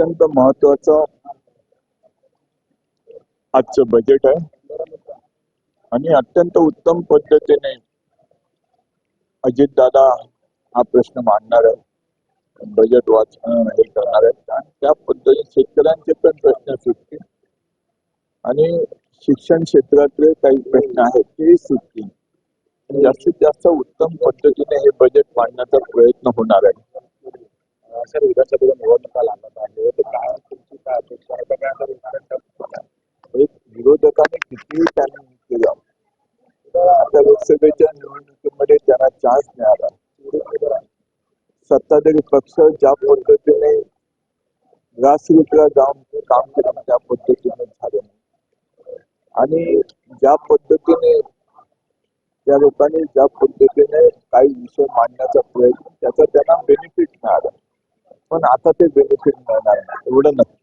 अत्यंत महत्वाचं आजचं बजेट आहे. आणि अत्यंत उत्तम पद्धतीने अजित दादा हा प्रश्न मांडणार आहे. बजेट वाच हे करणार आहेत. आणि त्या पद्धतीने शेतकऱ्यांचे पण प्रश्न सुटतील. आणि शिक्षण क्षेत्रातले काही प्रश्न आहेत ते सुटतील. जास्तीत जास्त उत्तम पद्धतीने हे बजेट मांडण्याचा प्रयत्न होणार आहे. सर विधानसभेच्या निवडणुका लागत आहे कितीही त्यांनी केलं आता लोकसभेच्या निवडणुकीमध्ये त्यांना चान्स मिळाला सत्ताधारी पक्ष ज्या पद्धतीने ग्रासरूटला जाऊन काम केलं त्या पद्धतीने झालं आणि ज्या पद्धतीने त्या लोकांनी ज्या पद्धतीने काही विषय मांडण्याचा प्रयत्न त्याचा त्यांना बेनिफिट मिळाला पण आता ते बेनिफिट मिळणार नाही एवढं नक्की